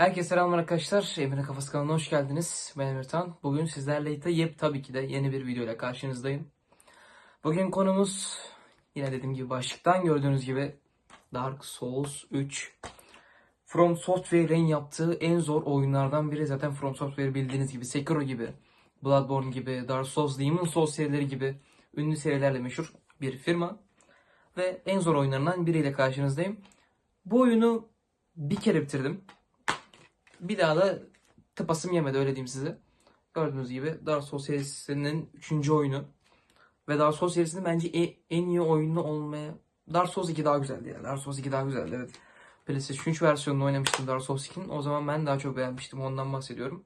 Herkese selamlar arkadaşlar. Emir'in Kafası kanalına hoş geldiniz. Ben Emirtan. Bugün sizlerle yep tabii ki de yeni bir video ile karşınızdayım. Bugün konumuz yine dediğim gibi başlıktan gördüğünüz gibi Dark Souls 3. From Software'in yaptığı en zor oyunlardan biri. Zaten From Software bildiğiniz gibi Sekiro gibi, Bloodborne gibi, Dark Souls, Demon Souls serileri gibi ünlü serilerle meşhur bir firma. Ve en zor oyunlarından biriyle karşınızdayım. Bu oyunu bir kere bitirdim. Bir daha da tıpasım yemedi öyle diyeyim size. Gördüğünüz gibi Dark Souls serisinin 3. oyunu. Ve Dark Souls serisinin bence e- en iyi oyunu olmaya... Dark Souls 2 daha güzeldi ya. Dark Souls 2 daha güzeldi evet. PlayStation 3 versiyonunu oynamıştım Dark Souls 2'nin. O zaman ben daha çok beğenmiştim. Ondan bahsediyorum.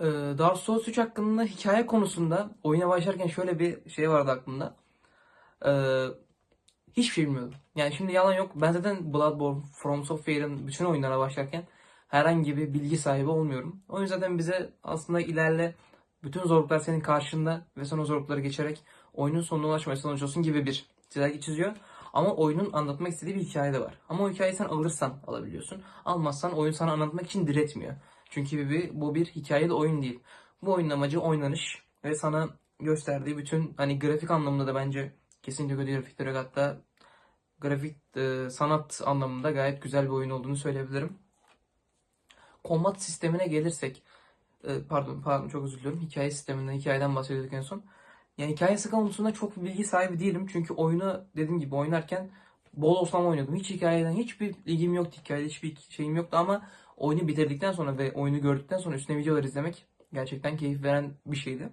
Ee, Dark Souls 3 hakkında hikaye konusunda oyuna başlarken şöyle bir şey vardı aklımda. Ee, hiçbir şey bilmiyordum. Yani şimdi yalan yok. Ben zaten Bloodborne, From Software'ın bütün oyunlara başlarken herhangi bir bilgi sahibi olmuyorum. O yüzden bize aslında ilerle bütün zorluklar senin karşında ve sen o zorlukları geçerek oyunun sonuna ulaşmaya çalışıyorsun gibi bir çizelge çiziyor. Ama oyunun anlatmak istediği bir hikaye de var. Ama o hikayeyi sen alırsan alabiliyorsun. Almazsan oyun sana anlatmak için diretmiyor. Çünkü bir, bu bir hikayeli oyun değil. Bu oyunun amacı oynanış ve sana gösterdiği bütün hani grafik anlamında da bence kesinlikle kötü grafikler. Hatta grafik e, sanat anlamında gayet güzel bir oyun olduğunu söyleyebilirim. Kombat sistemine gelirsek e, pardon pardon çok özür diliyorum. Hikaye sisteminden hikayeden bahsediyorduk en son. Yani hikayesi konusunda çok bilgi sahibi değilim. Çünkü oyunu dediğim gibi oynarken bol olsam oynadım. Hiç hikayeden hiçbir ilgim yoktu. Hikayede hiçbir şeyim yoktu ama oyunu bitirdikten sonra ve oyunu gördükten sonra üstüne videolar izlemek gerçekten keyif veren bir şeydi.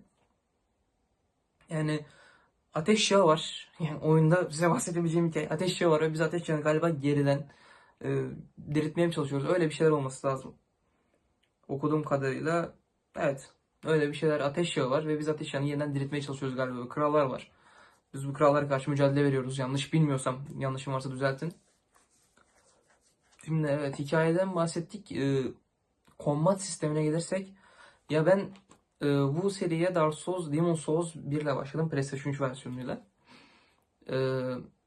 Yani ateş yağı var. Yani oyunda size bahsedebileceğim hikaye. Ateş yağı var ve biz ateş yağını galiba geriden e, diriltmeye çalışıyoruz? Öyle bir şeyler olması lazım. Okuduğum kadarıyla evet öyle bir şeyler ateş yağı var ve biz ateş yağını yeniden diriltmeye çalışıyoruz galiba. Krallar var. Biz bu krallara karşı mücadele veriyoruz. Yanlış bilmiyorsam, yanlışım varsa düzeltin. Şimdi evet hikayeden bahsettik. E, combat sistemine gelirsek ya ben e, bu seriye Dark Souls, Demon Souls 1 ile başladım. PlayStation 3 versiyonuyla. E,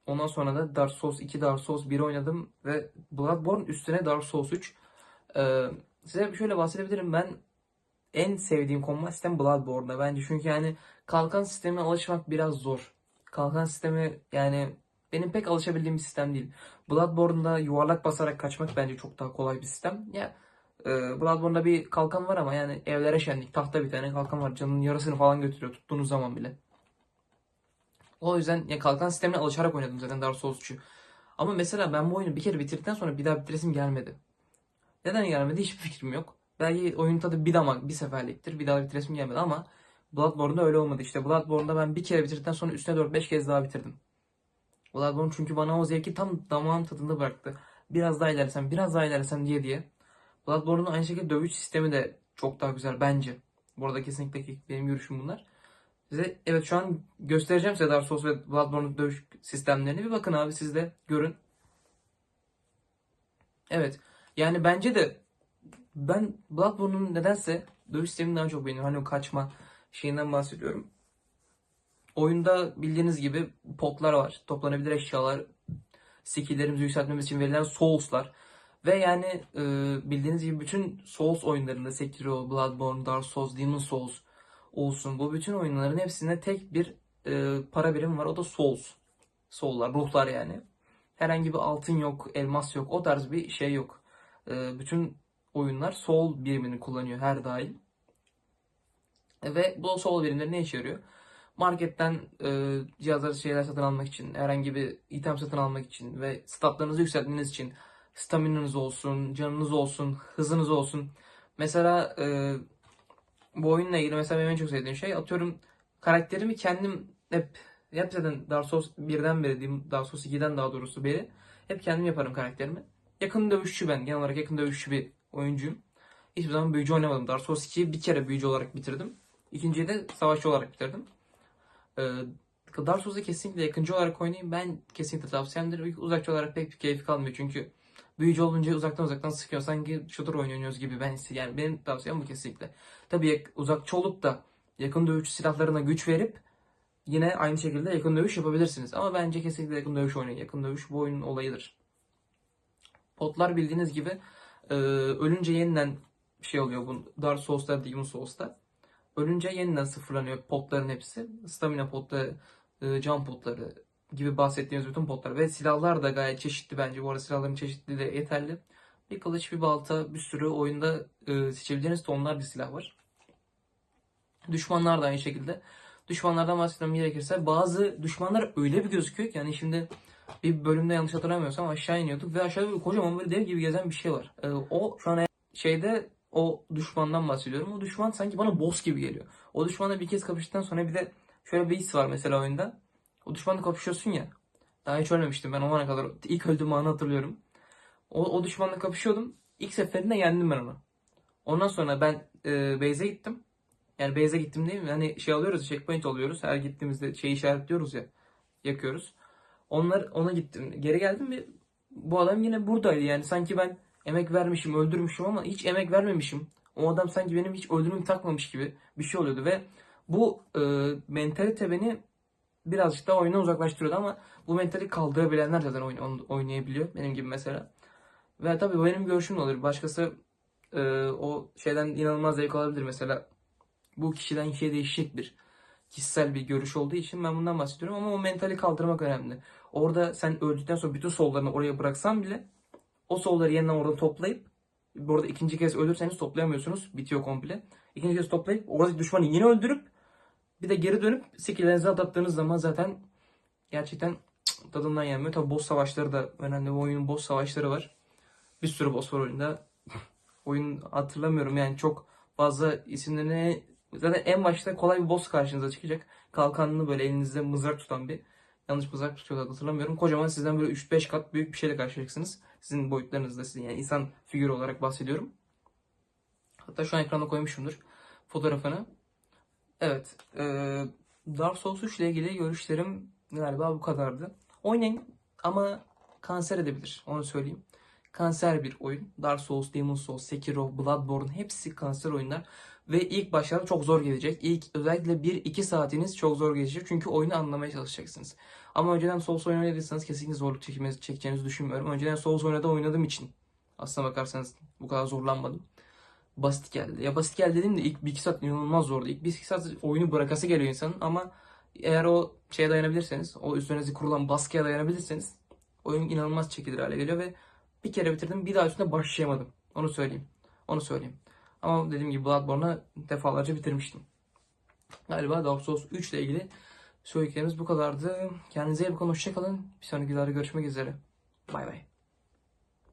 ondan sonra da Dark Souls 2, Dark Souls 1 oynadım ve Bloodborne üstüne Dark Souls 3. E, size şöyle bahsedebilirim. Ben en sevdiğim combat sistem Bloodborne'da bence. Çünkü yani kalkan sistemine alışmak biraz zor. Kalkan sistemi yani benim pek alışabildiğim bir sistem değil. Bloodborne'da yuvarlak basarak kaçmak bence çok daha kolay bir sistem. Ya e, Bloodborne'da bir kalkan var ama yani evlere şenlik tahta bir tane kalkan var. Canının yarısını falan götürüyor tuttuğunuz zaman bile. O yüzden ya kalkan sistemine alışarak oynadım zaten Dark Souls 3'ü. Ama mesela ben bu oyunu bir kere bitirdikten sonra bir daha bitiresim gelmedi. Neden gelmedi hiçbir fikrim yok. Belki oyun tadı bir damak bir seferliktir. Bir daha bitiresim gelmedi ama Bloodborne'da öyle olmadı. İşte Bloodborne'da ben bir kere bitirdikten sonra üstüne 4-5 kez daha bitirdim. Bloodborne çünkü bana o zevki tam damağın tadında bıraktı. Biraz daha ilerlesem, biraz daha ilerlesem diye diye. Bloodborne'un aynı şekilde dövüş sistemi de çok daha güzel bence. Bu arada kesinlikle benim görüşüm bunlar. Size evet şu an göstereceğim size Dark Souls ve Bloodborne'un dövüş sistemlerini. Bir bakın abi siz de görün. Evet. Yani bence de ben Bloodborne'un nedense dövüş sistemini daha çok beğeniyorum. Hani o kaçma şeyinden bahsediyorum. Oyunda bildiğiniz gibi potlar var. Toplanabilir eşyalar. Skill'lerimizi yükseltmemiz için verilen souls'lar. Ve yani e, bildiğiniz gibi bütün Souls oyunlarında Sekiro, Bloodborne, Dark Souls, Demon Souls olsun. Bu bütün oyunların hepsinde tek bir e, para birimi var. O da Souls. Soul'lar, ruhlar yani. Herhangi bir altın yok, elmas yok. O tarz bir şey yok. E, bütün oyunlar Soul birimini kullanıyor her daim. Ve bu Soul birimleri ne işe yarıyor? Marketten e, cihazlar, şeyler satın almak için, herhangi bir item satın almak için ve statlarınızı yükseltmeniz için staminanız olsun, canınız olsun, hızınız olsun. Mesela e, bu oyunla ilgili mesela benim en çok sevdiğim şey atıyorum karakterimi kendim hep hep zaten Dark Souls 1'den beri diyeyim Dark Souls 2'den daha doğrusu beri hep kendim yaparım karakterimi. Yakın dövüşçü ben. Genel olarak yakın dövüşçü bir oyuncuyum. Hiçbir zaman büyücü oynamadım. Dark Souls 2'yi bir kere büyücü olarak bitirdim. İkinciyi de savaşçı olarak bitirdim. Ee, Dark Souls'u kesinlikle yakıncı olarak oynayayım. Ben kesinlikle tavsiyemdir. Uzakçı olarak pek bir keyif kalmıyor çünkü büyücü olunca uzaktan uzaktan sıkıyor. Sanki shooter oynuyoruz gibi ben yani benim tavsiyem bu kesinlikle. Tabii uzakçı olup da yakın dövüş silahlarına güç verip yine aynı şekilde yakın dövüş yapabilirsiniz. Ama bence kesinlikle yakın dövüş oynayın. Yakın dövüş bu oyunun olayıdır. Potlar bildiğiniz gibi e, ölünce yeniden şey oluyor bu Dark Souls'ta, Demon Souls'ta. Ölünce yeniden sıfırlanıyor potların hepsi. Stamina potları, e, can potları gibi bahsettiğimiz bütün potlar ve silahlar da gayet çeşitli bence. Bu arada silahların çeşitliliği de yeterli. Bir kılıç, bir balta, bir sürü oyunda e, seçebileceğiniz tonlarca silah var. Düşmanlar da aynı şekilde. Düşmanlardan bahsetmem gerekirse bazı düşmanlar öyle bir gözüküyor ki yani şimdi bir bölümde yanlış hatırlamıyorsam aşağı iniyorduk ve aşağıda böyle kocaman böyle dev gibi gezen bir şey var. Ee, o şu an şeyde o düşmandan bahsediyorum. O düşman sanki bana boss gibi geliyor. O düşmanla bir kez kapıştıktan sonra bir de şöyle bir his var mesela oyunda. O düşmanla kapışıyorsun ya. Daha hiç ölmemiştim ben o ana kadar. ilk öldüğüm anı hatırlıyorum. O, o düşmanla kapışıyordum. İlk seferinde yendim ben onu. Ondan sonra ben e, base'e gittim. Yani base'e gittim değil mi? Hani şey alıyoruz, checkpoint alıyoruz. Her gittiğimizde şey işaretliyoruz ya. Yakıyoruz. Onlar ona gittim. Geri geldim ve bu adam yine buradaydı. Yani sanki ben emek vermişim, öldürmüşüm ama hiç emek vermemişim. O adam sanki benim hiç öldürmemi takmamış gibi bir şey oluyordu ve bu e, mentalite beni birazcık daha oyundan uzaklaştırıyordu ama bu mentali kaldırabilenler zaten oyun, oynayabiliyor. Benim gibi mesela. Ve tabii bu benim görüşüm de olur. Başkası e, o şeyden inanılmaz zevk alabilir. Mesela bu kişiden kişiye değişecek bir kişisel bir görüş olduğu için ben bundan bahsediyorum ama o mentali kaldırmak önemli. Orada sen öldükten sonra bütün sollarını oraya bıraksan bile o solları yeniden orada toplayıp burada ikinci kez ölürseniz toplayamıyorsunuz. Bitiyor komple. İkinci kez toplayıp oradaki düşmanı yine öldürüp bir de geri dönüp skilllerinizi atattığınız zaman zaten gerçekten tadından yenmiyor. Tabi boss savaşları da önemli. Bu oyunun boss savaşları var. Bir sürü boss var oyunda. Oyun hatırlamıyorum yani çok fazla isimlerini zaten en başta kolay bir boss karşınıza çıkacak. Kalkanını böyle elinizde mızrak tutan bir yanlış mızrak tutuyorlar hatırlamıyorum. Kocaman sizden böyle 3-5 kat büyük bir şeyle karşılaşacaksınız. Sizin boyutlarınızda sizin yani insan figürü olarak bahsediyorum. Hatta şu an ekranda koymuşumdur fotoğrafını. Evet. E, Dark Souls 3 ile ilgili görüşlerim galiba bu kadardı. Oynayın ama kanser edebilir. Onu söyleyeyim. Kanser bir oyun. Dark Souls, Demon Souls, Sekiro, Bloodborne hepsi kanser oyunlar. Ve ilk başlarda çok zor gelecek. İlk özellikle 1-2 saatiniz çok zor geçecek. Çünkü oyunu anlamaya çalışacaksınız. Ama önceden Souls oynadıysanız kesinlikle zorluk çekeceğinizi düşünmüyorum. Önceden Souls oynadı oynadığım için aslına bakarsanız bu kadar zorlanmadım. Basit geldi. Ya basit geldi dediğim de ilk 1-2 saat inanılmaz zordu. İlk 1-2 saat oyunu bırakası geliyor insanın ama eğer o şeye dayanabilirseniz, o üzerinize kurulan baskıya dayanabilirseniz oyun inanılmaz çekilir hale geliyor ve bir kere bitirdim bir daha üstüne başlayamadım. Onu söyleyeyim. Onu söyleyeyim. Ama dediğim gibi Bloodborne'u defalarca bitirmiştim. Galiba Dark Souls 3 ile ilgili söylediklerimiz bu kadardı. Kendinize iyi bakın. Hoşçakalın. Bir sonraki videoda görüşmek üzere. Bay bay.